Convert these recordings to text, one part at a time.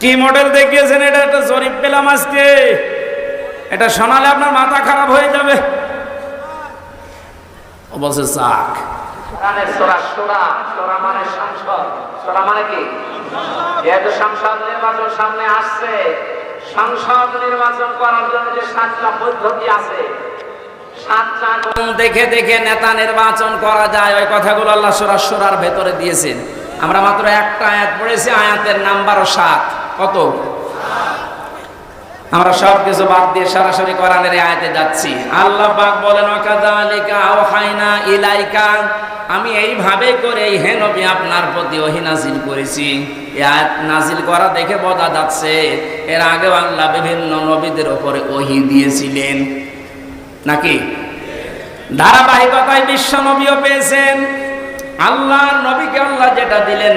কি মডেল দেখিয়েছেন? এটা একটা জরিপ পেলাম আজকে। এটা শোনালে আপনার মাথা খারাপ হয়ে যাবে। ও চাক মানে মানে দেখে দেখে নেতা নির্বাচন করা যায়। ওই কথাগুলো আল্লাহ সুরা সুরার ভেতরে দিয়েছেন। আমরা মাত্র একটা আয়াত পড়েছি, আয়াতের নাম্বারও সাত। কত? আমরা সব কিছু বাদ দিয়ে সরাসরি কোরআনের আয়াতে যাচ্ছি। আল্লাহ পাক বলেন, ওয়াকাযালিকা আওহাইনা ইলাইকা। আমি এইভাবে করে এই হে নবী আপনার প্রতি ওহী নাজিল করেছি। আয়াত নাজিল করা দেখে বোঝা যাচ্ছে, এর আগে আল্লাহ বিভিন্ন নবীদের উপরে ওহী দিয়েছিলেন। নাকি? ধারাবাহিকতায় বিশ্ব নবীও পেয়েছেন। আল্লাহ নবীকে আল্লাহ যেটা দিলেন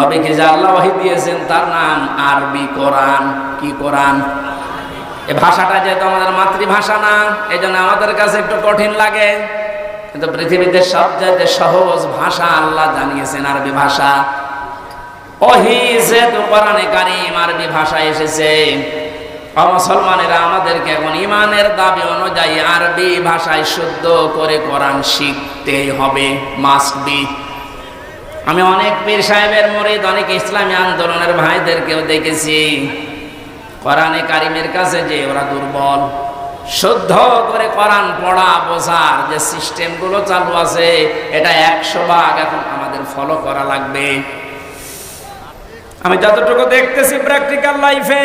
নবীকে যে আল্লাহ দিয়েছেন, তার নাম আরবি কোরআন। কি কোরআন? এ ভাষাটা যেহেতু আমাদের মাতৃভাষা না এই জন্য আমাদের কাছে একটু কঠিন লাগে। কিন্তু পৃথিবীতে সবচাইতে সহজ ভাষা আল্লাহ জানিয়েছেন, আরবি ভাষা। ওহি যেহেতু কোরআনে কারিম আরবি ভাষায় এসেছে মুসলমানেরা আমাদেরকে এখন ইমানের দাবি অনুযায়ী আরবি ভাষায় শুদ্ধ করে কোরআন শিখতেই হবে মাস্ট বি আমি অনেক পীর সাহেবের মরিদ, অনেক ইসলামী আন্দোলনের ভাইদেরকেও দেখেছি। কোরআনে কারিমের কাছে যে ওরা দুর্বল। শুদ্ধ করে কোরআন পড়া, বোঝার যে সিস্টেমগুলো চালু আছে, এটা একশো ভাগ এখন আমাদের ফলো করা লাগবে। আমি যতটুকু দেখতেছি প্র্যাকটিক্যাল লাইফে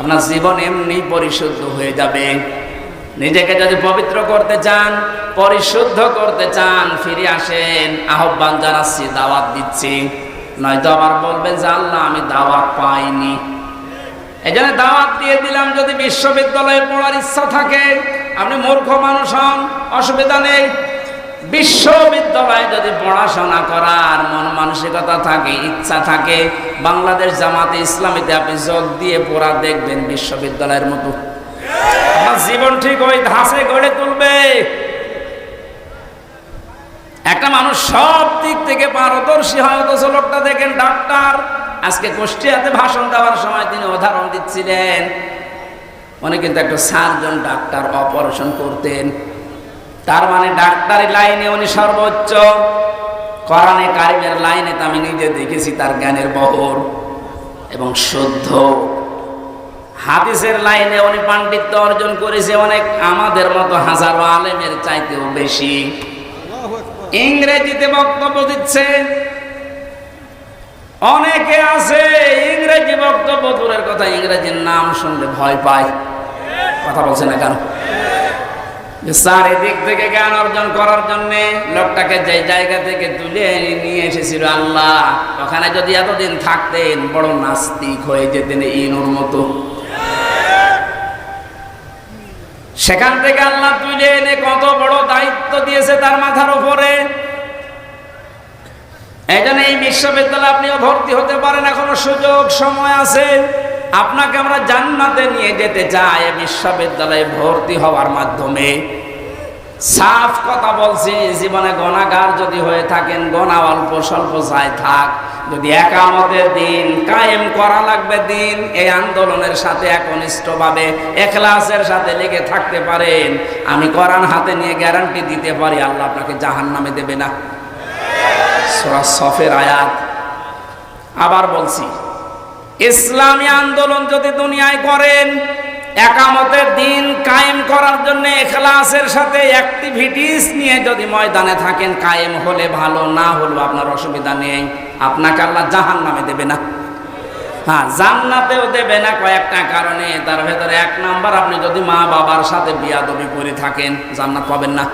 আপনার জীবন এমনি পরিশুদ্ধ হয়ে যাবে। নিজেকে যদি পবিত্র করতে চান, পরিশুদ্ধ করতে চান, ফিরে আসেন। আহ্বান জানাচ্ছি, দাওয়াত দিচ্ছি। নয়তো আবার বলবেন যে, আল্লাহ, আমি দাওয়াত পাইনি। এই জন্য দাওয়াত দিয়ে দিলাম, যদি বিশ্ববিদ্যালয়ে পড়ার ইচ্ছা থাকে, আপনি মূর্খ মানুষ হন, অসুবিধা নেই। বিশ্ববিদ্যালয়ে যদি পড়াশোনা করার মন মানসিকতা থাকে, ইচ্ছা থাকে, বাংলাদেশ জামাতে ইসলামীতে আপনি যোগ দিয়ে পড়া দেখবেন বিশ্ববিদ্যালয়ের মতো। জীবন ঠিক ওই ধাসে গড়ে তুলবে। একটা মানুষ সব দিক থেকে পারদর্শী হয়, অথচ লোকটা দেখেন ডাক্তার। আজকে কুষ্টিয়াতে ভাষণ দেওয়ার সময় তিনি উদাহরণ দিচ্ছিলেন। উনি কিন্তু একটা সার্জন ডাক্তার, অপারেশন করতেন। তার মানে ডাক্তারি লাইনে উনি সর্বোচ্চ। কোরআনে কারিমের লাইনে তো আমি নিজে দেখেছি তার জ্ঞানের বহর এবং শুদ্ধ। হাদিসের লাইনে উনি পাণ্ডিত্য অর্জন করেছে অনেক, আমাদের মতো হাজারো আলেমের চাইতেও বেশি। ইংরেজিতে বক্তব্য দিচ্ছে, অনেকে আছে ইংরেজি বক্তব্য দূরের কথা, ইংরেজির নাম শুনলে ভয় পায়। কথা বলছে না কেন? চারিদিক থেকে জ্ঞান অর্জন করার জন্য লোকটাকে যে জায়গা থেকে তুলে নিয়ে এসেছিল আল্লাহ, ওখানে যদি এতদিন থাকতেন বড় নাস্তিক হয়ে যেতেন ইনুর মতো। সেখান থেকে আল্লাহ তুলে এনে কত বড় দায়িত্ব দিয়েছে তার মাথার উপরে। এই জন্য এই বিশ্ববিদ্যালয়ে আপনিও ভর্তি হতে পারেন, এখনও সুযোগ, সময় আছে। আপনাকে আমরা জান্নাতে নিয়ে যেতে চাই, বিশ্ববিদ্যালয়ে ভর্তি হওয়ার মাধ্যমে। সাফ কথা বলছি, জীবনে গণাগার যদি হয়ে থাকেন গণা অল্প স্বল্প যায় থাক। যদি একামতের দিন কায়েম করা লাগবে দিন, এই আন্দোলনের সাথে একনিষ্ঠভাবে, এখলাসের সাথে লেগে থাকতে পারেন। আমি করান হাতে নিয়ে গ্যারান্টি দিতে পারি, আল্লাহ আপনাকে জাহান নামে দেবে না। সফের আয়াত। আবার বলছি ইসলামী আন্দোলন যদি দুনিয়ায় করেন, একামতের দিন কায়েম করার জন্য এখলাসের সাথে অ্যাক্টিভিটিস নিয়ে যদি ময়দানে থাকেন, কায়েম হলে ভালো, না হলেও আপনার অসুবিধা নেই। আপনাকে আল্লাহ জাহান নামে দেবে না। হ্যাঁ জান্নাতেও দেবে না কয়েকটা কারণে। তার ভেতরে এক নাম্বার, আপনি যদি মা বাবার সাথে বিয়াদবি করে থাকেন, জান্নাত পাবেন না।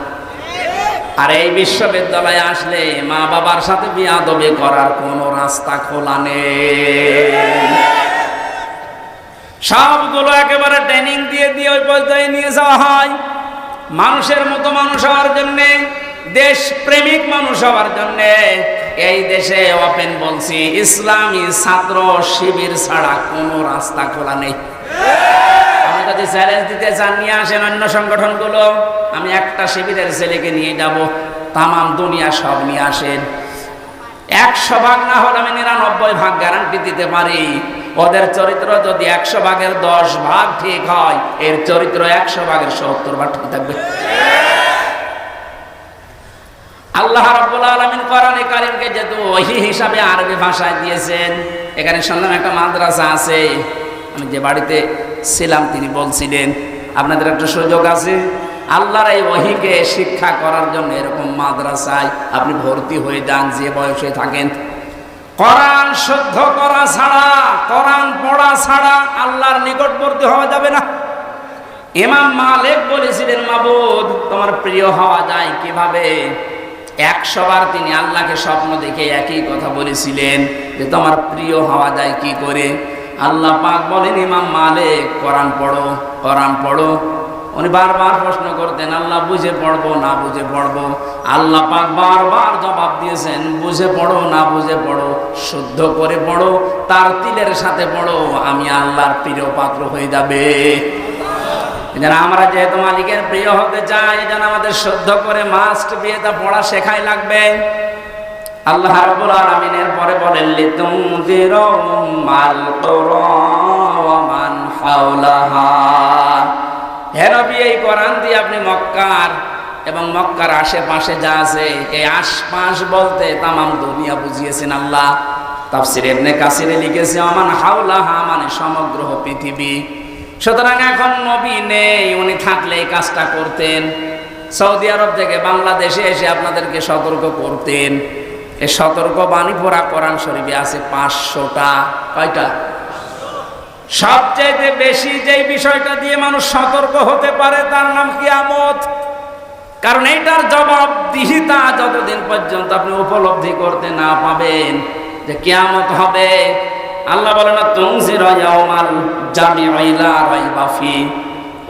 আর এই বিশ্ববিদ্যালয়ে আসলে মা বাবার সাথে বিয়াদবি করার কোনো রাস্তা খোলা নেই। সবগুলো একেবারে ট্রেনিং দিয়ে দিয়ে ওই পর্যায়ে নিয়ে যাওয়া হয়। মানুষের মতো মানুষ হওয়ার জন্য দেশ প্রেমিক মানুষ হওয়ার জন্য এই দেশে ওপেন বলছি, ইসলামী ছাত্র শিবির ছাড়া কোনো রাস্তা খোলা নেই। যদি চ্যালেঞ্জ দিতে চান, নিয়ে আসেন অন্য সংগঠনগুলো। আমি একটা শিবিরের ছেলেকে নিয়ে যাব, তামাম দুনিয়া সব নিয়ে আসেন। একশো ভাগ না হলে আমি নিরানব্বই ভাগ গ্যারান্টি দিতে পারি। ওদের চরিত্র যদি একশো ভাগের দশ ভাগ ঠিক হয়, এর চরিত্র একশো ভাগের সত্তর ভাগ ঠিক থাকবে। আল্লাহ রাব্বুল আলামিন কোরআনে কারীমকে যেহেতু ওহি হিসাবে আরবি ভাষায় দিয়েছেন, এখানে শুনলাম একটা মাদ্রাসা আছে। আমি যে বাড়িতে ছিলাম, তিনি বলছিলেন, আপনাদের একটা সুযোগ আছে। আল্লাহর এই ওহিকে শিক্ষা করার জন্য এরকম মাদ্রাসায় আপনি ভর্তি হয়ে যান, যে বয়সে থাকেন। কোরআন শুদ্ধ করা ছাড়া, কোরআন পড়া ছাড়া আল্লাহর নিকটবর্তী হওয়া যাবে না। ইমাম মালিক বলেছিলেন, মাবুদ, তোমার প্রিয় হওয়া যায় কীভাবে? একশো বার তিনি আল্লাহকে স্বপ্ন দেখে একই কথা বলেছিলেন, যে তোমার প্রিয় হওয়া যায় কি করে? আল্লাহ পাক বলেন, ইমাম মালিক, কোরআন পড়ো কোরআন পড়ো। উনি বারবার প্রশ্ন করতেন, আল্লাহ বুঝে পড়ব, না বুঝে পড়ব? আল্লাহ পাক বারবার জবাব দিয়েছেন, বুঝে পড়ো, না বুঝে পড়ো, শুদ্ধ করে পড়ো, তার তিলের সাথে পড়ো, আমি আল্লাহর প্রিয় পাত্র হয়ে যাবে। যেন আমরা যেহেতু মালিকের প্রিয় হতে চাই যেন আমাদের শুদ্ধ করে মাস্ট বিয়েটা পড়া শেখাই লাগবে। আল্লাহ রাব্বুল আলামিনের পরে বলেন লিতুমদিরু মাল কুরা ওয়া এই কোরআন দিয়ে আপনি মক্কার এবং মক্কার আশেপাশে যা আছে, এই আশপাশ বলতে তামাম দুনিয়া বুঝিয়েছেন আল্লাহ। তাফসির এমনি কাসিরে লিখেছে আমান হাওলাহা মানে সমগ্র পৃথিবী। সুতরাং এখন নবী নেই, উনি থাকলে এই কাজটা করতেন। সৌদি আরব থেকে বাংলাদেশে এসে আপনাদেরকে সতর্ক করতেন। এই সতর্ক বাণী পড়া কোরআন শরীফে আছে পাঁচশোটা, কয়টা? সবচাইতে বেশি যেই বিষয়টা দিয়ে মানুষ সতর্ক হতে পারে তার নাম কি কিয়ামত। কারণ এইটার জবাব দিহিতা যতদিন পর্যন্ত আপনি উপলব্ধি করতে না পাবেন যে কিয়ামত হবে। আল্লাহ বলে না তুমজির ইয়াউমাল জামিউলা রাইবা ফি।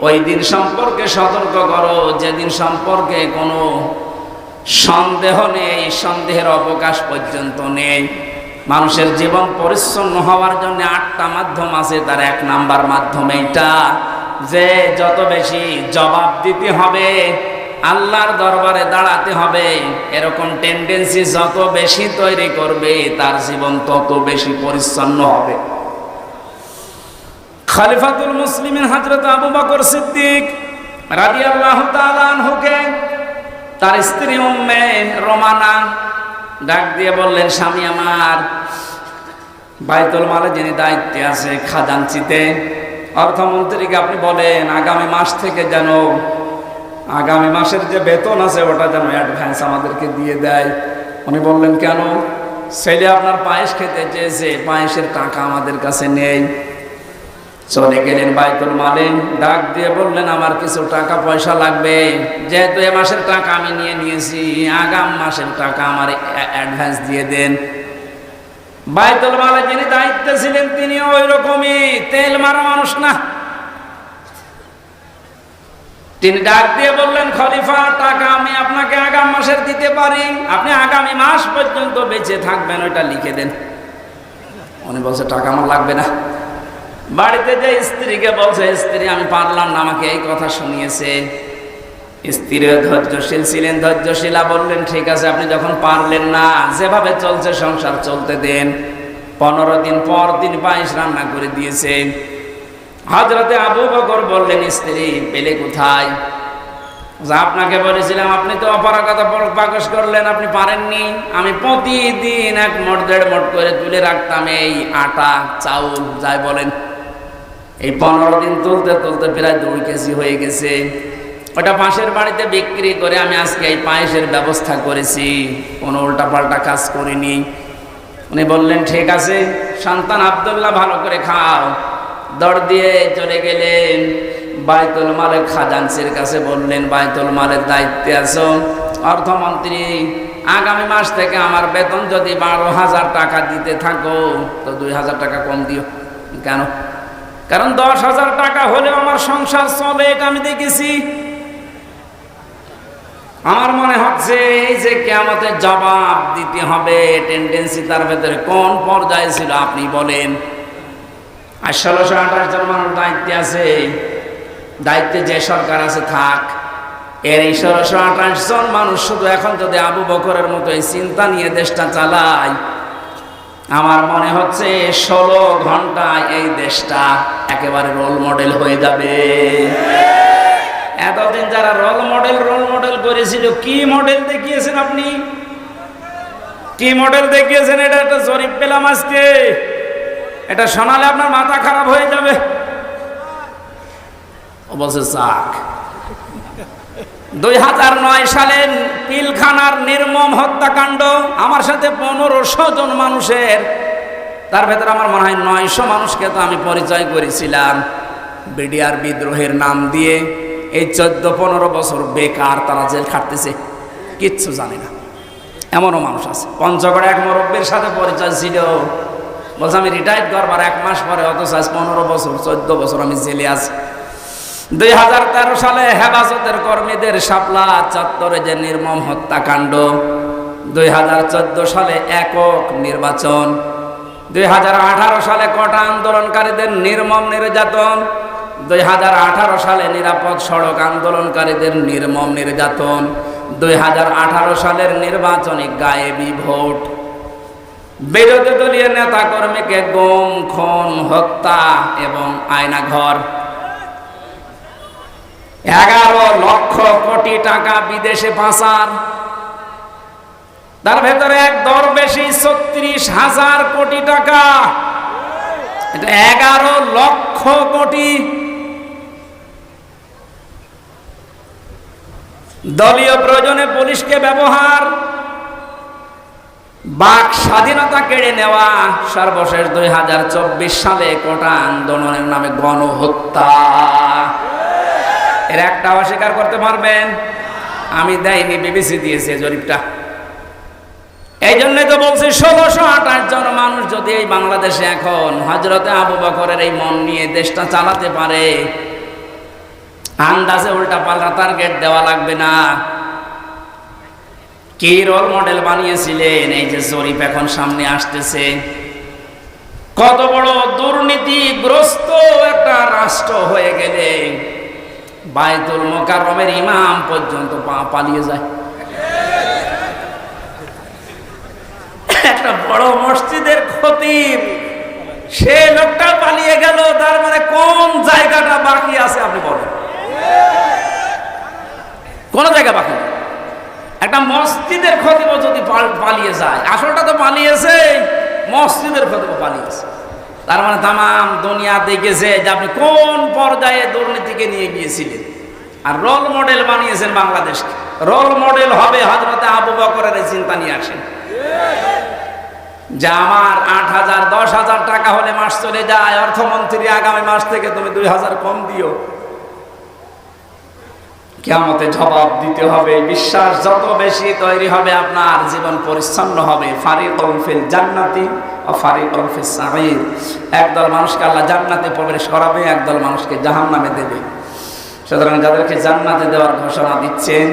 ওই দিন সম্পর্কে সতর্ক করো, যেদিন সম্পর্কে কোনো সন্দেহ নেই, সন্দেহের অবকাশ পর্যন্ত নেই। মানুষের জীবন পরিচ্ছন্ন হওয়ার জন্য আটটা মাধ্যম আছে, তার এক নাম্বার মাধ্যম এইটা। যে যত বেশি জবাব দিতে হবে, আল্লাহর দরবারে দাঁড়াতে হবে, এরকম টেন্ডেন্সি যত বেশি তৈরি করবে, তার জীবন তত বেশি পরিচ্ছন্ন হবে। খলিফাতুল মুসলিমিন হযরত আবু বকর সিদ্দিক রাদিয়াল্লাহু তাআলা আনহুকে তার স্ত্রী উম্মে রোমানা ডাক দিয়ে বললেন, স্বামী আমার, বাইতুল মালে যিনি দায়িত্বে আছে খাজানচিতে অর্থমন্ত্রীকে আপনি বলেন, আগামী মাস থেকে যেন, আগামী মাসের যে বেতন আছে, ওটা যেন অ্যাডভান্স আমাদেরকে দিয়ে দেয়। উনি বললেন, কেন? ছেলে আপনার পায়েস খেতে চেয়েছে, পায়েসের টাকা আমাদের কাছে নেই। চলে গেলেন বাইতুল মালে ডাক দিয়ে বললেন আমার কিছু টাকা পয়সা লাগবে যেহেতু এ মাসের টাকা আমি নিয়ে নিয়েছি আগাম মাসের টাকা আমার অ্যাডভান্স দিয়ে দেন বাইতুল মালে যিনি দায়িত্বে ছিলেন তিনি ওই রকমই তেল মারা মানুষ না তিনি ডাক দিয়ে বললেন খলিফা টাকা আমি আপনাকে আগাম মাসের দিতে পারি আপনি আগামী মাস পর্যন্ত বেঁচে থাকবেন ওইটা লিখে দেন উনি বলছে টাকা আমার লাগবে না বাড়িতে যে স্ত্রীকে বলছে, স্ত্রী, আমি পারলাম না, আমাকে এই কথা শুনিয়েছে। স্ত্রী ধৈর্যশীল ছিলেন, ধৈর্যশীলা বললেন, ঠিক আছে, আপনি যখন পারলেন না, যেভাবে চলছে সংসার, চলতে দেন। পনেরো দিন পর দিন পায়েস রান্না করে দিয়েছেন হজরতে আবু বকর বললেন, স্ত্রী, পেলে কোথায়? যে আপনাকে বলেছিলাম, আপনি তো অপারগতা প্রকাশ করলেন, আপনি পারেননি। আমি প্রতিদিন এক মোট দেড় মোট করে তুলে রাখতাম এই আটা, চাউল, যাই বলেন এই পনেরো দিন তুলতে তুলতে প্রায় দুই কেজি হয়ে গেছে। ওটা পাশের বাড়িতে বিক্রি করে আমি আজকে এই পায়েসের ব্যবস্থা করেছি। কোনো উল্টাপাল্টা কাজ করিনি। উনি বললেন, ঠিক আছে, সন্তান আবদুল্লাহ, ভালো করে খাও। দর দিয়ে চলে গেলেন। বাইতুল মালের খাজানসির কাছে বললেন, বাইতুল মালের দায়িত্বে আছো। অর্থমন্ত্রী, আগামী মাস থেকে আমার বেতন যদি বারো হাজার টাকা দিতে থাকো, তো দুই হাজার টাকা কম দিও। কেন? কারণ দশ হাজার টাকা হলেও আমার সংসার চলে, এটা আমি দেখেছি। আমার মনে হচ্ছে এই যে কেমতের জবাব দিতে হবে টেন্ডেন্সি তার ভেতরে কোন পর্যায়ে ছিল আপনি বলেন। আর ষোলোশো আঠাশ জন মানুষ দায়িত্বে আছে। দায়িত্বে যে সরকার আছে থাক। এর এই ষোলোশো আঠাশ জন মানুষ শুধু এখন যদি আবু বকরের মতো এই চিন্তা নিয়ে দেশটা চালায় আমার মনে হচ্ছে ষোলো ঘন্টায় এই দেশটা একেবারে রোল মডেল হয়ে যাবে। এতদিন যারা রোল মডেল রোল মডেল করেছিল, কি মডেল দেখিয়েছেন আপনি? কি মডেল দেখিয়েছেন? এটা একটা জরিপ পেলাম আজকে। এটা শোনালে আপনার মাথা খারাপ হয়ে যাবে। বলছে চাক দুই হাজার নয় সালে পিলখানার নির্মম হত্যাকাণ্ড, আমার সাথে পনেরোশো জন মানুষের। তার ভেতরে আমার মনে হয় নয়শো মানুষকে তো আমি পরিচয় করেছিলাম। বিডিআর বিদ্রোহের নাম দিয়ে এই চোদ্দ পনেরো বছর বেকার তারা জেল খাটতেছে, কিচ্ছু জানে না। এমনও মানুষ আছে। পঞ্চগড়ে এক মুরব্বীর সাথে পরিচয় ছিল। বলছে, আমি রিটায়ার্ড করবার এক মাস পরে, অথচ আজ পনেরো বছর, চোদ্দ বছর আমি জেলে আছি। দুই হাজার তেরো সালে হেফাজতের কর্মীদের শাপলা চত্বরে যে নির্মম হত্যাকাণ্ড, দুই হাজার চোদ্দ সালে একক নির্বাচন, দুই হাজার আঠারো সালে কটা আন্দোলনকারীদের নির্মম নির্যাতন, দুই হাজার আঠারো সালে নিরাপদ সড়ক আন্দোলনকারীদের নির্মম নির্যাতন, দুই হাজার আঠারো সালের নির্বাচনী গায়েবী ভোট। বিরোধী দলীয় নেতা কর্মীকে গুম, খুন, হত্যা এবং আয়নাঘর। এগারো লক্ষ কোটি টাকা বিদেশে পাচার। তার ভেতরে এক দর বেশি, ছত্রিশ হাজার কোটি টাকা। এগারো লক্ষ কোটি। দলীয় প্রয়োজনে পুলিশকে ব্যবহার। বাক স্বাধীনতা কেড়ে নেওয়া, সর্বশেষ দুই হাজার চব্বিশ সালে কোটা আন্দোলনের নামে গণহত্যা। এর একটা অস্বীকার করতে পারবেন? আমি দেয়নি, বিবিসি দিয়েছে জরিপটা। এই জন্যই তো বলছি, ষোলোশো আঠাশ জন মানুষ যদি এই বাংলাদেশে এখন হজরতে আবু বকরের এই মন নিয়ে দেশটা চালাতে পারে, আন্দাজে উল্টা পাল্টা টার্গেট দেওয়া লাগবে না। কি রোল মডেল বানিয়েছিলেন? এই যে জরিপ এখন সামনে আসতেছে। কত বড় দুর্নীতিগ্রস্ত একটা রাষ্ট্র হয়ে গেলে। বায়তুল মোকাররমের ইমাম পর্যন্ত পা- পালিয়ে যায়। একটা বড় মসজিদের খতিব, সে লোকটা পালিয়ে গেল, তার মানে কোন জায়গাটা বাকি আছে আপনি বলেন? কোন জায়গা বাকি একটা মসজিদের খতিব যদি পালিয়ে যায়, আসলটা তো পালিয়েছে মসজিদের খতিব পালিয়েছে। তার মানে তাম দুনিয়া দেখেছে যে আপনি কোন পর্যায়ে দুর্নীতিকে নিয়ে গিয়েছিলেন। আর রোল মডেল বানিয়েছেন বাংলাদেশকে। রোল মডেল হবে হজরতে আবু বকরের চিন্তা নিয়ে আসেন। যে আমার আট হাজার, দশ হাজার টাকা হলে মাস চলে যায়, অর্থমন্ত্রী আগামী মাস থেকে তুমি দুই হাজার কম দিও। কেমতে জবাব দিতে হবে। বিশ্বাস যত বেশি তৈরি হবে, আপনার জীবন পরিচ্ছন্ন হবে। ফারিকুল ফিল জান্নাতি। একদল মানুষকে আল্লাহ জান্নাতে প্রবেশ করাবে, একদল মানুষকে জাহান্নামে দেবে। সুতরাং যাদেরকে জান্নাতে দেওয়ার ঘোষণা দিচ্ছেন,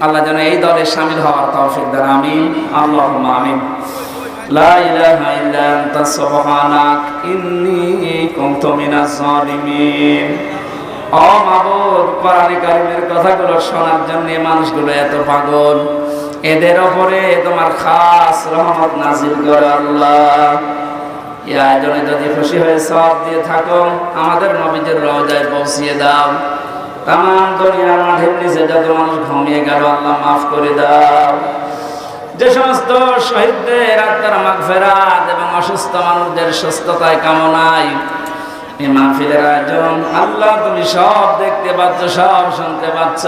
আল্লাহ যেন এই দলে সামিল হওয়ার তৌফিক দেন। আমিন। আল্লাহ আমিন। লা ইলাহা ইল্লা আনতা, সুবহানাক, ইন্নী কুনতু মিনাজ কথাগুলো শোনার জন্য মানুষগুলো এত পাগল। এদের ওপরে তোমার খাস রহমত নাজিল করে আল্লাহ। আয়োজনে যদি খুশি হয়ে সব দিয়ে থাকো, আমাদের নবীদের রওজায় পৌঁছিয়ে দাও। তাম দুনিয়ার মাঠের নিচে যত মানুষ ঘুমিয়ে গেল, আল্লাহ মাফ করে দাও। যে সমস্ত শহীদদের আত্মার মাগফেরাত এবং অসুস্থ মানুষদের সুস্থতায় কামনায় মাহফিলের আয়োজন, আল্লাহ তুমি সব দেখতে পাচ্ছ, সব শুনতে পাচ্ছ।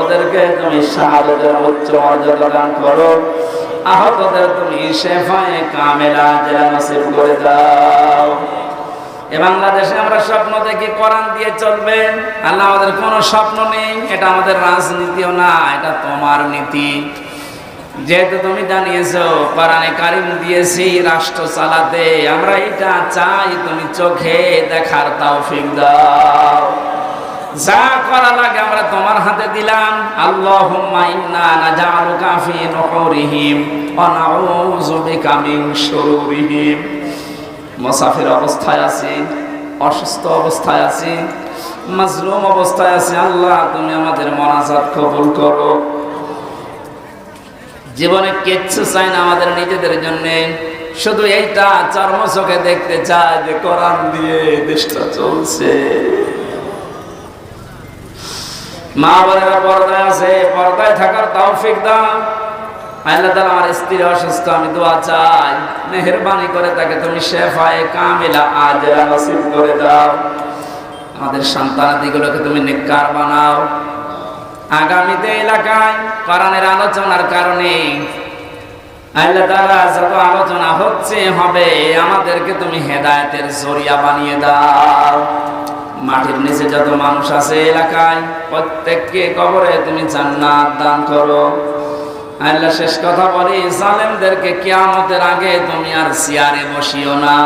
ওদেরকে তুমি শাহাদতের উচ্চ মর্যাদা দান করো। আহতদের তুমি শেফায়ে কামেলা জেলা নসিব করে দাও। এ বাংলাদেশে আমরা স্বপ্ন দেখি কোরআন দিয়ে চলবে। আল্লাহ আমাদের কোনো স্বপ্ন নেই, এটা আমাদের রাজনীতিও না, এটা তোমার নীতি। যেহেতু তুমি জানিয়েছো, কোরআনে কারিম দিয়েছি রাষ্ট্র চালাতে, আমরা এটা চাই তুমি চোখে দেখার তৌফিক দাও। যা করা লাগে আমরা তোমার হাতে দিলাম। আল্লাহুম্মা ইন্না নাজআলুকা ফি নুহুরিহিম ওয়া নাউযু বিকা মিন শুরুরিহিম মুসাফির অবস্থায় আছি, অসুস্থ অবস্থায় আছি, মাজলুম অবস্থায় আছি। আল্লাহ, তুমি আমাদের মনাজাত কবুল করো। জীবনে কিচ্ছু চাই না আমাদের নিজেদের জন্য। শুধু এইটা চর্ম চোখে দেখতে চাই যে কোরআন দিয়ে দেশটা চলছে। মা বোনেরা পর্দায় আছে, পর্দায় থাকার তৌফিক দাও। আল্লাহ তাআলা আমার স্ত্রী অসুস্থ, আমি দোয়া চাই। মেহেরবানি করে তাকে তুমি শেফায়ে কামিলা আজরা নসিব করে দাও। আমাদের সন্তানাদিগুলোকে তুমি নেককার বানাও। আগামীতে এলাকায় কোরআনের আলোচনার কারণে আল্লাহ তাআলা যত আলোচনা হচ্ছে, হবে, আমাদেরকে তুমি হেদায়েতের জরিয়া বানিয়ে দাও। মাটির নিচে যত মানুষ আছে এলাকায়, প্রত্যেককে কবরে তুমি জান্নাত দান করো। আল্লাহ শেষ কথা বলি, জালেমদেরকে কিয়ামতের আগে তুমি আর সিয়ারে বসিও না।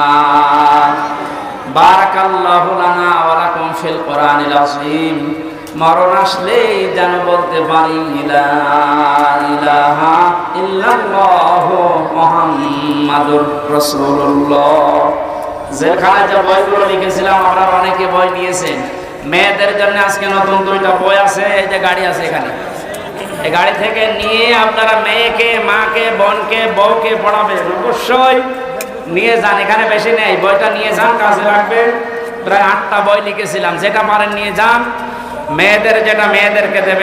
বারাকাল্লাহু লানা ওয়া লাকুম ফিল কোরআনিল আযীম। মরণ আসলেই যেন বলতে পারি যেখানে যে বইগুলো লিখেছিলাম, আপনারা অনেকে বই নিয়েছেন। মেয়েদের জন্য আজকে নতুন দুইটা বই আছে, এই যে গাড়ি আছে এখানে। এই গাড়ি থেকে নিয়ে আপনারা মেয়েকে, মাকে, বোনকে, বউকে পড়াবেন। অবশ্যই নিয়ে যান, এখানে বেশি নেই। বইটা নিয়ে যান, কাজে রাখবেন প্রায় আটটা বই লিখেছিলাম। যেটা পারেন নিয়ে যান। মেয়েদের যেটা মেয়েদেরকে দেবে।